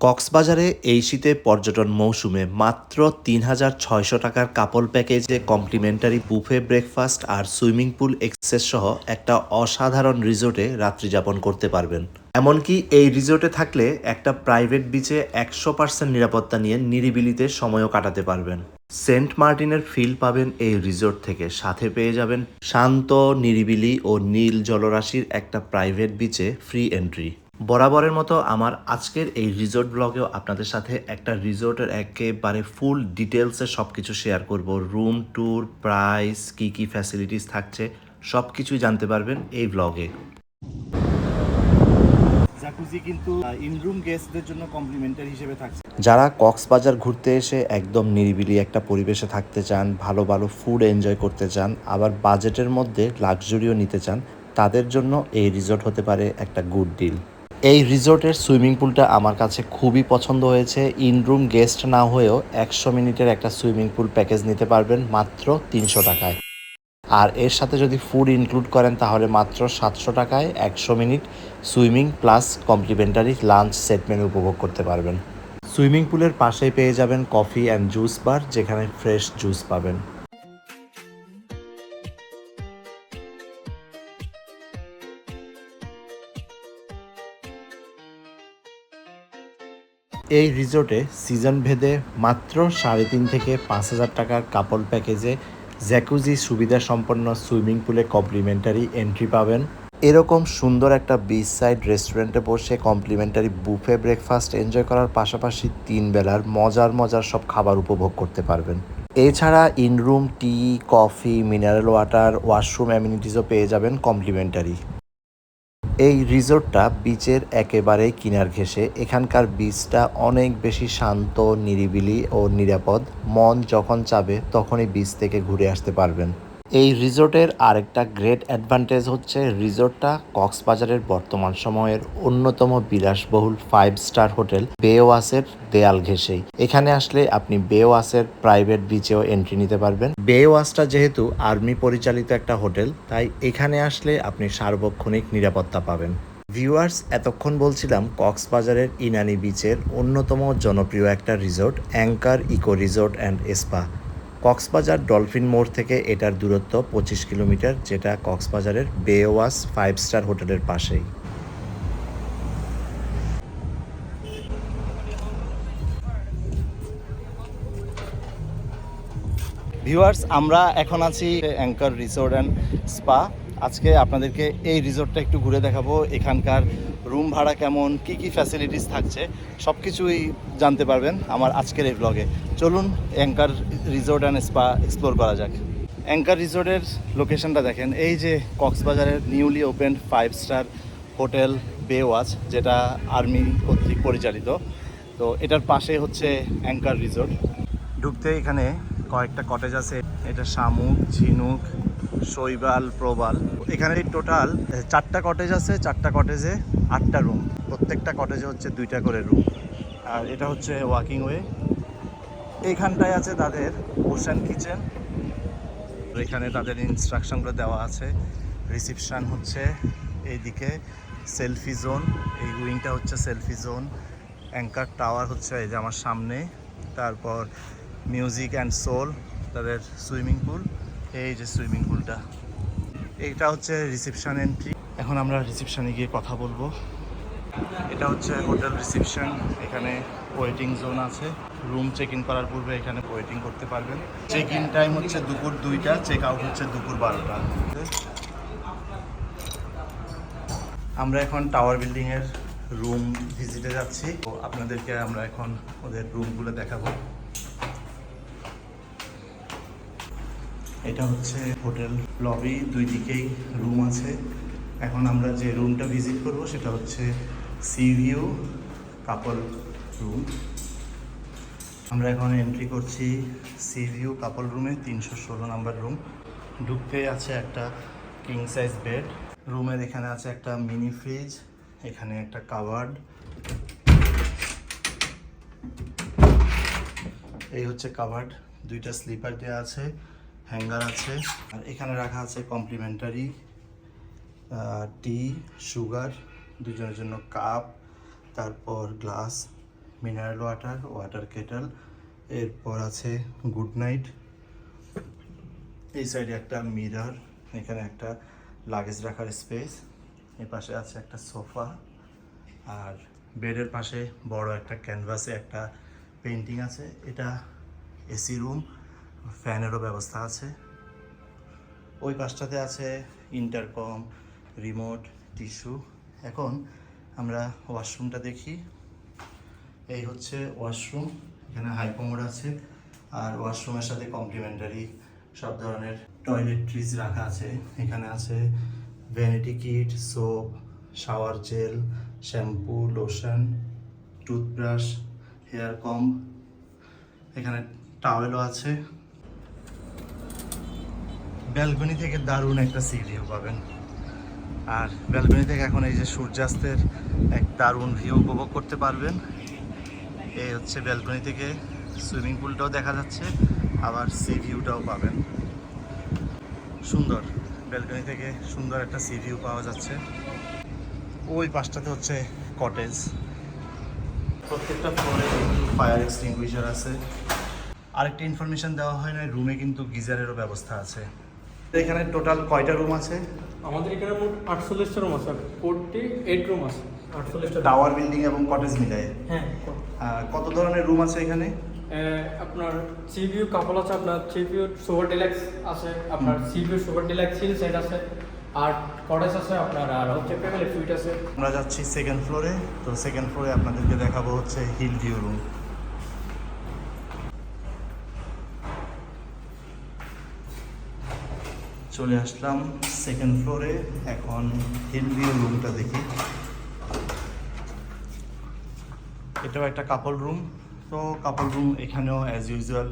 কক্সবাজারে এই শীতে পর্যটন মৌসুমে মাত্র তিন হাজার ছয়শো টাকার কাপল প্যাকেজে কমপ্লিমেন্টারি বুফে ব্রেকফাস্ট আর সুইমিং পুল এক্সেস সহ একটা অসাধারণ রিসোর্টে রাত্রি যাপন করতে পারবেন। এমনকি এই রিসোর্টে থাকলে একটা প্রাইভেট বিচে একশো পার্সেন্ট নিরাপত্তা নিয়ে নিরিবিলিতে সময়ও কাটাতে পারবেন। সেন্ট মার্টিনের ফিল পাবেন এই রিসোর্ট থেকে। সাথে পেয়ে যাবেন শান্ত, নিরিবিলি ও নীল জলরাশির একটা প্রাইভেট বিচে ফ্রি এন্ট্রি। বরাবরের মতো আমার আজকের এই রিসোর্ট ব্লগেও আপনাদের সাথে একটা রিসোর্টের একেবারে ফুল ডিটেলসে সব কিছু শেয়ার করব। রুম ট্যুর প্রাইস কি কি ফ্যাসিলিটিস থাকছে সব কিছুই জানতে পারবেন এই ব্লগে জাকুজি কিন্তু ইনরুম গেস্টদের জন্য কমপ্লিমেন্টারি হিসেবে থাকছে। যারা কক্সবাজার ঘুরতে এসে একদম নিরিবিলি একটা পরিবেশে থাকতে চান ভালো ভালো ফুড এনজয় করতে চান আবার বাজেটের মধ্যে লাক্সারিও নিতে চান তাদের জন্য এই রিসোর্ট হতে পারে একটা গুড ডিল এই রিসোর্টের সুইমিং পুলটা আমার কাছে খুবই পছন্দ হয়েছে। ইনরুম গেস্ট না হয়েও একশো মিনিটের একটা সুইমিং পুল প্যাকেজ নিতে পারবেন মাত্র তিনশো টাকায়। আর এর সাথে যদি ফুড ইনক্লুড করেন তাহলে মাত্র সাতশো টাকায় একশো minute swimming plus complimentary lunch set menu উপভোগ করতে পারবেন। সুইমিং পুলের পাশেই পেয়ে যাবেন কফি অ্যান্ড জুস বার, যেখানে ফ্রেশ জুস পাবেন। এই রিসোর্টে সিজন ভেদে মাত্র সাড়ে তিন থেকে পাঁচ হাজার টাকার কাপল প্যাকেজে জ্যাকুজি সুবিধা সম্পন্ন সুইমিং পুলে কমপ্লিমেন্টারি এন্ট্রি পাবেন। এরকম সুন্দর একটা বিচ সাইড রেস্টুরেন্টে বসে কমপ্লিমেন্টারি বুফে ব্রেকফাস্ট এনজয় করার পাশাপাশি তিন বেলার মজার মজার সব খাবার উপভোগ করতে পারবেন। এছাড়া in room tea coffee mineral water washroom অ্যামিনিটিসও পেয়ে যাবেন কমপ্লিমেন্টারি। এই রিসোর্টটা বিচের একেবারে কিনার ঘেসে এখানকার বিচটা অনেক বেশি শান্ত, নিরিবিলি ও নিরাপদ। মন যখন চাবে, তখনই বিচ থেকে ঘুরে আসতে পারবেন। এই রিসোর্টের আরেকটা গ্রেট অ্যাডভান্টেজ হচ্ছে রিসোর্টটা কক্সবাজারের বর্তমান সময়ের অন্যতম বিলাসবহুল ফাইভ স্টার হোটেল বেওয়াসের দেয়াল ঘেঁষেই এখানে আসলে আপনি বেওয়াসের প্রাইভেট বিচেও এন্ট্রি নিতে পারবেন। বেওয়াসটা যেহেতু আর্মি পরিচালিত একটা হোটেল, তাই এখানে আসলে আপনি সার্বক্ষণিক নিরাপত্তা পাবেন। ভিউয়ার্স, এতক্ষণ বলছিলাম কক্সবাজারের ইনানি বিচের অন্যতম জনপ্রিয় একটা resort, Anchor Eco Resort and Spa. Cox's Bazar Dolphin মোড় থেকে এটার দূরত্ব পঁচিশ কিলোমিটার, যেটা কক্সবাজারের বেওয়াস ফাইভ স্টার হোটেলের পাশেই। ভিউয়ার্স, আমরা এখন আছি অ্যাঙ্কার রিসোর্ট অ্যান্ড স্পা। আজকে আপনাদেরকে এই রিসোর্টটা একটু ঘুরে দেখাবো। এখানকার রুম ভাড়া কেমন, কি কি ফ্যাসিলিটিস থাকছে সব কিছুই জানতে পারবেন আমার আজকের এই ব্লগে চলুন Anchor Resort and Spa explore করা যাক। অ্যাঙ্কার রিসোর্টের লোকেশনটা দেখেন, এই যে কক্সবাজারের newly open five star hotel Bay Watch যেটা আর্মি কর্তৃক পরিচালিত। তো এটার পাশে হচ্ছে অ্যাঙ্কার রিসোর্ট ঢুকতে এখানে কয়েকটা কটেজ আছে, এটা শামুক, ঝিনুক, শৈবাল, প্রবাল। এখানে টোটাল চারটা কটেজ আছে, চারটা কটেজে আটটা রুম প্রত্যেকটা কটেজে হচ্ছে দুইটা করে রুম আর এটা হচ্ছে ওয়াকিং ওয়ে এইখানটায় আছে তাদের ওশান কিচেন এখানে তাদের ইনস্ট্রাকশনগুলো দেওয়া আছে। রিসিপশান হচ্ছে এইদিকে। সেলফি জোন এই উইংটা হচ্ছে সেলফি জোন অ্যাঙ্কার টাওয়ার হচ্ছে এই যে আমার সামনে। তারপর মিউজিক অ্যান্ড সোল তাদের সুইমিং পুল এই যে সুইমিং পুলটা এইটা হচ্ছে রিসেপশন এন্ট্রি এখন আমরা রিসেপশনে গিয়ে কথা বলব। এটা হচ্ছে হোটেল রিসেপশন এখানে ওয়েটিং জোন আছে। রুম চেক ইন করার পূর্বে এখানে ওয়েটিং করতে পারবেন। চেক ইন টাইম হচ্ছে দুপুর দুইটা চেক আউট হচ্ছে দুপুর বারোটা। আমরা এখন টাওয়ার বিল্ডিংয়ের রুম ভিজিটে যাচ্ছি। তো আপনাদেরকে আমরা এখন ওদের রুমগুলো দেখাবো। এটা হচ্ছে হোটেল লবি দুই দিকেই রুম আছে। এখন আমরা যে রুমটা ভিজিট করব সেটা হচ্ছে সি ভিউ কাপল রুম আমরা এখন এন্ট্রি করছি সি ভিউ কাপল রুমে তিনশো ষোলো নাম্বার রুম ঢুকতে আছে একটা কিং সাইজ বেড রুমের এখানে আছে একটা মিনি ফ্রিজ এখানে একটা কাভার্ড এই হচ্ছে কাভার্ড দুইটা স্লিপার দেওয়া আছে হ্যাঙ্গার আছে, আর এখানে রাখা আছে কমপ্লিমেন্টারি টি সুগার দুজনের জন্য কাপ তারপর glass mineral water water kettle এরপর আছে গুড নাইট এই সাইডে একটা মিরর এখানে একটা লাগেজ রাখার স্পেস এই পাশে আছে একটা সোফা আর বেডের পাশে বড় একটা ক্যানভাসে একটা পেন্টিং আছে, এটা এসি রুম ফ্যানেরও ব্যবস্থা আছে। ওই পাশটাতে আছে ইন্টারকম রিমোট টিস্যু এখন আমরা ওয়াশরুমটা দেখি। এই হচ্ছে ওয়াশরুম এখানে হাইকমোড আছে। আর ওয়াশরুমের সাথে কমপ্লিমেন্টারি সব ধরনের টয়লেট্রিজ রাখা আছে। এখানে আছে vanity kit soap shower gel shampoo lotion toothbrush hair comb এখানে টাওয়েলও আছে। ব্যালকনি থেকে দারুণ একটা সি ভিউ পাবেন। আর ব্যালকনি থেকে এখন এই যে সূর্যাস্তের এক দারুণ ভিউ উপভোগ করতে পারবেন। এই হচ্ছে ব্যালকনি থেকে সুইমিং পুলটাও দেখা যাচ্ছে, আবার সি ভিউটাও পাবেন। সুন্দর ব্যালকনি থেকে সুন্দর একটা সি ভিউ পাওয়া যাচ্ছে। ওই পাশটাতে হচ্ছে কটেজ প্রত্যেকটা ফ্লোরে ফায়ার এক্সটিংগুইশার আছে। আরেকটা ইনফরমেশন দেওয়া হয় না রুমে কিন্তু গিজারেরও ব্যবস্থা আছে। এখানে টোটাল কয়টা রুম আছে? আমাদের এখানে মোট আটচল্লিশটা রুম আছে ফোরটি এইট রুম আছে। আটচল্লিশটা টাওয়ার বিল্ডিং এবং কটেজ মিলায়? হ্যাঁ কত ধরনের রুম আছে এখানে? আপনার সি ভিউ কাপল আছে আপনার সি ভিউ সুপার ডিলাক্স আছে আপনার sea view super deluxe hill side আছে আর কটেজ আছে আপনার আর হচ্ছে ফ্যামিলি সুইট আছে। আমরা যাচ্ছি সেকেন্ড ফ্লোরে তো সেকেন্ড ফ্লোরে আপনাদেরকে দেখাবো হচ্ছে হিল ভিউ রুম চলে আসলাম সেকেন্ড ফ্লোরে এখন হিল ভিউ রুমটা দেখি। এটাও একটা কাপল রুম তো কাপল রুম এখানেও অ্যাজ ইউজুয়াল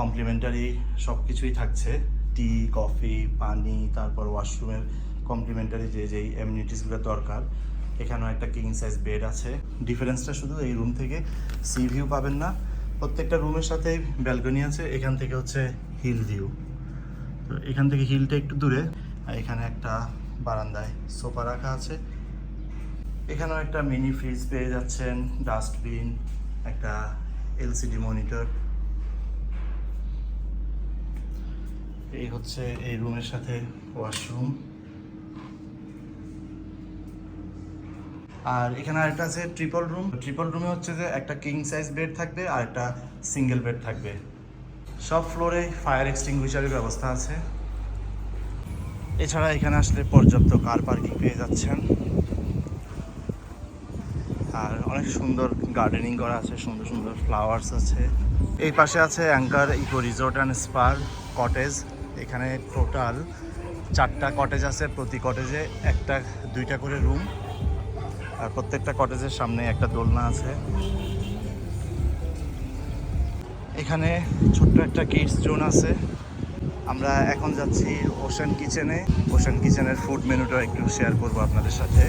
কমপ্লিমেন্টারি সব কিছুই থাকছে। টি কফি পানি, তারপর ওয়াশরুমের কমপ্লিমেন্টারি যে যেই এমনিটিসগুলো দরকার। এখানেও একটা কিং সাইজ বেড আছে। ডিফারেন্সটা শুধু এই রুম থেকে। সি ভিউ পাবেন না। প্রত্যেকটা রুমের সাথে ব্যালকনি আছে। এখান থেকে হচ্ছে হিল ভিউ তো এখান থেকে হিলটা একটু দূরে, আর এখানে একটা বারান্দায় সোফা রাখা আছে। এখানেও একটা মিনি ফ্রিজ পেয়ে যাচ্ছেন, ডাস্টবিন, একটা এলসিডি মনিটর। এই হচ্ছে এই রুমের সাথে ওয়াশরুম। আর এখানে আরেকটা আছে ট্রিপল রুম। ট্রিপল রুমে হচ্ছে যে একটা কিং সাইজ বেড থাকবে আর একটা সিঙ্গেল বেড থাকবে। সব ফ্লোরে ফায়ার এক্সটিংগুইশারের ব্যবস্থা আছে। এছাড়া এখানে আসলে পর্যাপ্ত কার পার্কিং পেয়ে যাচ্ছেন। আর অনেক সুন্দর গার্ডেনিং করা আছে, সুন্দর সুন্দর ফ্লাওয়ার্স আছে। এই পাশে আছে অ্যাঙ্কার, ইকো রিসোর্ট অ্যান্ড স্পার কটেজ। এখানে টোটাল চারটা কটেজ আছে, প্রতি কটেজে একটা, দুইটা করে রুম। আর প্রত্যেকটা কটেজের সামনে একটা দোলনা আছে। এখানে ছোট্ট একটা কিডস জোন আছে। আমরা এখন যাচ্ছি ওশান কিচেনে ওশান কিচেনের ফুড মেনুটা একটু শেয়ার করব আপনাদের সাথে।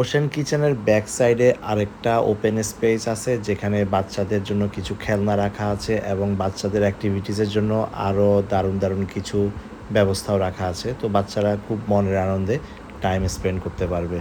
ওশেন কিচেনের ব্যাক সাইডে আরেকটা ওপেন স্পেস আছে, যেখানে বাচ্চাদের জন্য কিছু খেলনা রাখা আছে এবং বাচ্চাদের অ্যাক্টিভিটিসের জন্য আরও দারুণ দারুণ কিছু ব্যবস্থাও রাখা আছে। তো বাচ্চারা খুব মনের আনন্দে টাইম স্পেন্ড করতে পারবে।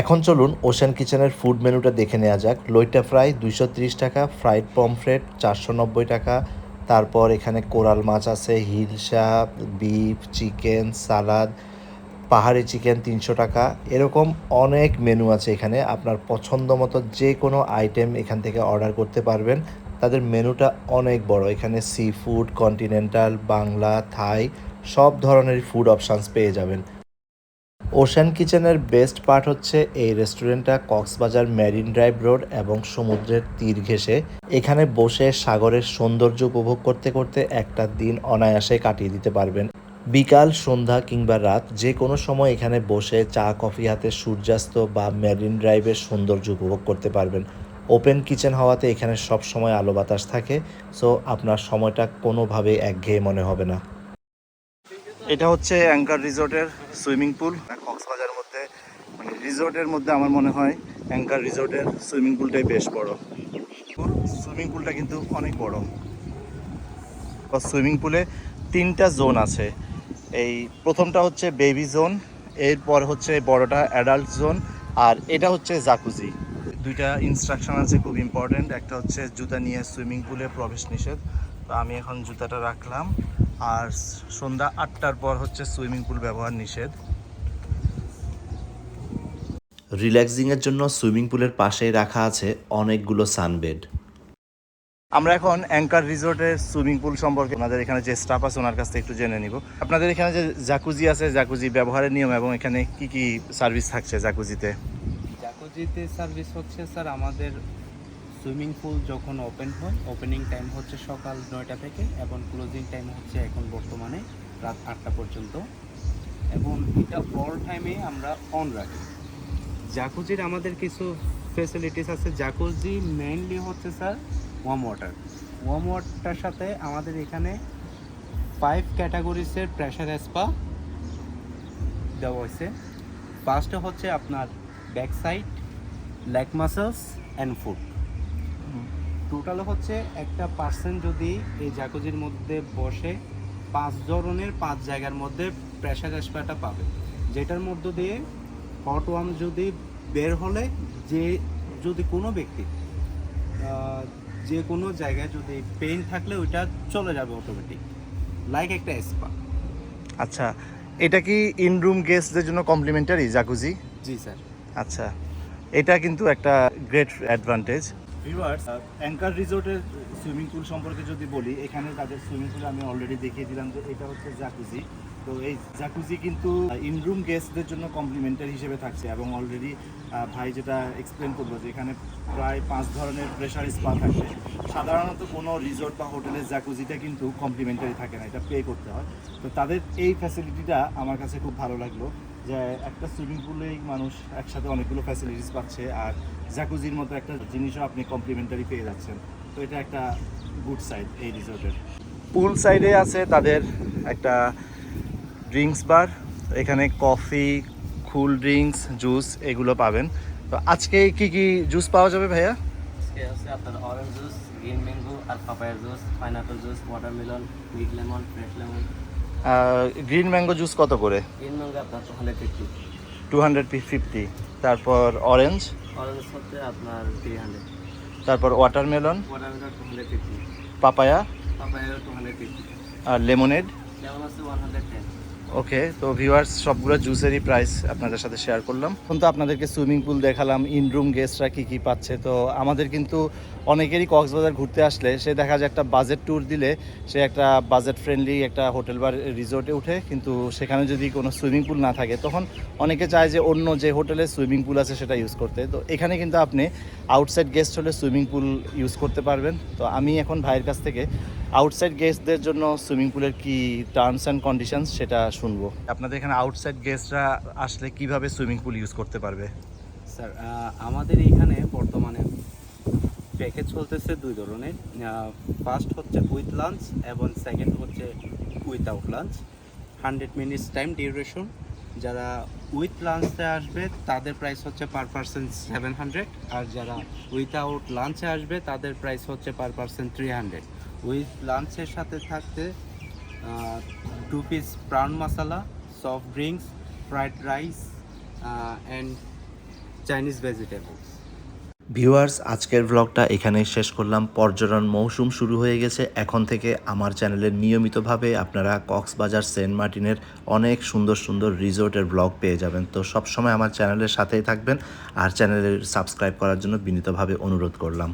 এখন চলুন ওশেন কিচেনের ফুড মেনুটা দেখে নেওয়া যাক। লইটা ফ্রাই দুইশো ত্রিশ টাকা ফ্রাইড পমফ্রেট চারশো নব্বই টাকা। তারপর এখানে কোরাল মাছ আছে হিলসা বিফ চিকেন সালাদ পাহাড়ি চিকেন তিনশো টাকা। এরকম অনেক মেনু আছে এখানে। আপনার পছন্দ মতো যে কোনো আইটেম এখান থেকে অর্ডার করতে পারবেন। তাদের মেনুটা অনেক বড়। এখানে sea food continental Bangla Thai সব ধরনের ফুড অপশানস পেয়ে যাবেন। ওশান কিচেনের বেস্ট পার্ট হচ্ছে এই রেস্টুরেন্টটা কক্সবাজার মেরিন ড্রাইভ রোড এবং সমুদ্রের তীর ঘেঁষে। এখানে বসে সাগরের সৌন্দর্য উপভোগ করতে করতে একটা দিন অনায়াসে কাটিয়ে দিতে পারবেন। বিকাল, সন্ধ্যা কিংবা রাত যে কোনো সময় এখানে বসে চা, কফি হাতে সূর্যাস্ত বা মেরিন ড্রাইভের সৌন্দর্য উপভোগ করতে পারবেন। ওপেন কিচেন হওয়াতে এখানে সব সময় আলো বাতাস থাকে সো আপনার সময়টা কোনোভাবেই একঘেয়ে মনে হবে না। এটা হচ্ছে অ্যাঙ্কার রিসোর্টের সুইমিং পুল রিসোর্টের মধ্যে আমার মনে হয় অ্যাঙ্কার রিসোর্টের সুইমিং পুলটাই বেশ বড়। সুইমিং পুলটা কিন্তু অনেক বড়। সুইমিং পুলে তিনটা জোন আছে। এই প্রথমটা হচ্ছে বেবি জোন, এরপর হচ্ছে বড়টা অ্যাডাল্ট জোন, আর এটা হচ্ছে জাকুজি। দুইটা ইনস্ট্রাকশন আছে খুব ইম্পর্টেন্ট একটা হচ্ছে জুতা নিয়ে সুইমিং পুলে প্রবেশ নিষেধ। তো আমি এখন জুতাটা রাখলাম। আর সন্ধ্যা আটটার পর হচ্ছে সুইমিং পুল ব্যবহার নিষেধ। রিল্যাক্সিংয়ের জন্য সুইমিং পুলের পাশেই রাখা আছে অনেকগুলো সানবেড। আমরা এখন অ্যাঙ্কার রিসোর্টের সুইমিং পুল সম্পর্কে আমাদের এখানে যে স্টাফ আছে ওনার কাছ থেকে একটু জেনে নিব। আপনাদের এখানে যে জাকুজি আছে জাকুজি ব্যবহারের নিয়ম এবং এখানে কি কি সার্ভিস থাকছে জাকুজিতে? জাকুজিতে সার্ভিস হচ্ছে স্যার আমাদের সুইমিং পুল যখন ওপেন হয় ওপেনিং টাইম হচ্ছে সকাল নয়টা থেকে এবং ক্লোজিং টাইম হচ্ছে এখন বর্তমানে রাত আটটা পর্যন্ত। এবং এটা অল টাইমে আমরা অন রাখি। জাকুজির আমাদের কিছু ফেসিলিটিস আছে। জাকুজি মেইনলি হচ্ছে sir warm water warm water সাথে আমাদের এখানে ফাইভ ক্যাটাগরিসের প্রেশার স্পা দেওয়া হয়েছে। ফার্স্টে হচ্ছে আপনার back side leg muscles and foot total হচ্ছে একটা পার্সন যদি এই জাকুজির মধ্যে বসে পাঁচ ধরনের, পাঁচ জায়গার মধ্যে প্রেশার স্পাটা পাবে। যেটার মধ্য দিয়ে হট ওয়ার্ম যদি বের হলে যে যদি কোনো ব্যক্তি যে কোনো জায়গায় যদি পেইন থাকলে ওইটা চলে যাবে অটোমেটিক লাইক একটা স্পা আচ্ছা এটা কি ইন রুম গেস্টদের জন্য কমপ্লিমেন্টারি জাকুজি জি স্যার। আচ্ছা এটা কিন্তু একটা গ্রেট অ্যাডভান্টেজ ভিউয়ার্স অ্যাঙ্কার রিসোর্টের সুইমিং পুল সম্পর্কে যদি বলি এখানে তাদের সুইমিং পুল আমি অলরেডি দেখিয়ে দিলাম যে এটা হচ্ছে জাকুজি তো এই জাকুজি কিন্তু ইনরুম গেস্টদের জন্য কমপ্লিমেন্টারি হিসেবে থাকছে এবং অলরেডি ভাই যেটা এক্সপ্লেন করল যে এখানে প্রায় পাঁচ ধরনের প্রেশার স্পা থাকবে সাধারণত কোনো রিসোর্ট বা হোটেলের জাকুজিটা কিন্তু কমপ্লিমেন্টারি থাকে না, এটা পে করতে হয়। তো তাদের এই ফ্যাসিলিটিটা আমার কাছে খুব ভালো লাগল যে একটা সুইমিং পুলেই মানুষ একসাথে অনেকগুলো ফ্যাসিলিটিস পাচ্ছে আর জাকুজির মতো একটা জিনিসও আপনি কমপ্লিমেন্টারি পেয়ে যাচ্ছেন। তো এটা একটা গুড সাইড এই রিসোর্টের পুল সাইডে আছে তাদের একটা ড্রিঙ্কস বার এখানে কফি কুল ড্রিঙ্কস জুস এগুলো পাবেন। তো আজকে কি কি জুস পাওয়া যাবে ভাইয়া? আছে আপনার অরেঞ্জ জুস গ্রিন ম্যাঙ্গো আর papaya juice pineapple juice watermelon lemon fresh lemon green mango juice কত করে? গ্রিন ম্যাঙ্গো আপনার two hundred fifty two hundred fifty তারপর অরেঞ্জ অরেঞ্জ হচ্ছে আপনার থ্রি হান্ড্রেড তারপর watermelon watermelon two hundred fifty papaya papaya two hundred fifty আর lemonade lemon আছে one hundred ten okay তো viewers সবগুলো জুসেরই প্রাইস আপনাদের সাথে শেয়ার করলাম। এখন তো আপনাদেরকে সুইমিং পুল দেখালাম ইনরুম গেস্টরা কী কী পাচ্ছে, তো আমাদের কিন্তু অনেকেরই কক্সবাজার ঘুরতে আসলে সে দেখা যায় একটা বাজেট ট্যুর দিলে সে একটা বাজেট ফ্রেন্ডলি একটা হোটেল বা রিসোর্টে উঠে, কিন্তু সেখানে যদি কোনো সুইমিং পুল না থাকে, তখন অনেকে চায় যে অন্য যে হোটেলে সুইমিং পুল আছে সেটা ইউজ করতে। তো এখানে কিন্তু আপনি আউটসাইড গেস্ট হলে সুইমিং পুল ইউজ করতে পারবেন। তো আমি এখন ভাইয়ের কাছ থেকে আউটসাইড গেস্টদের জন্য সুইমিং পুলের কি টার্মস অ্যান্ড কন্ডিশনস সেটা শুনব। আপনাদের এখানে আউটসাইড গেস্টরা আসলে কীভাবে সুইমিং পুল ইউজ করতে পারবে? স্যার আমাদের এখানে বর্তমানে প্যাকেজ চলতেছে দুই ধরনের। ফার্স্ট হচ্ছে উইথ লাঞ্চ এবং সেকেন্ড হচ্ছে without lunch hundred minutes time duration যারা উইথ লাঞ্চে আসবে তাদের প্রাইস হচ্ছে পার পার্সন সেভেন হান্ড্রেড আর যারা উইথআউট লাঞ্চে আসবে তাদের প্রাইস হচ্ছে per person three hundred with লাঞ্চের সাথে থাকতে two piece prawn masala soft drinks fried rice and Chinese vegetables viewers আজকের ব্লগটা এখানেই শেষ করলাম। পর্যটন মৌসুম শুরু হয়ে গেছে। এখন থেকে আমার চ্যানেলে নিয়মিতভাবে আপনারা কক্সবাজার সেন্ট মার্টিনের অনেক সুন্দর সুন্দর রিসোর্টের ব্লগ পেয়ে যাবেন। তো সবসময় আমার চ্যানেলের সাথেই থাকবেন। আর চ্যানেলের সাবস্ক্রাইব করার জন্য বিনীতভাবে অনুরোধ করলাম।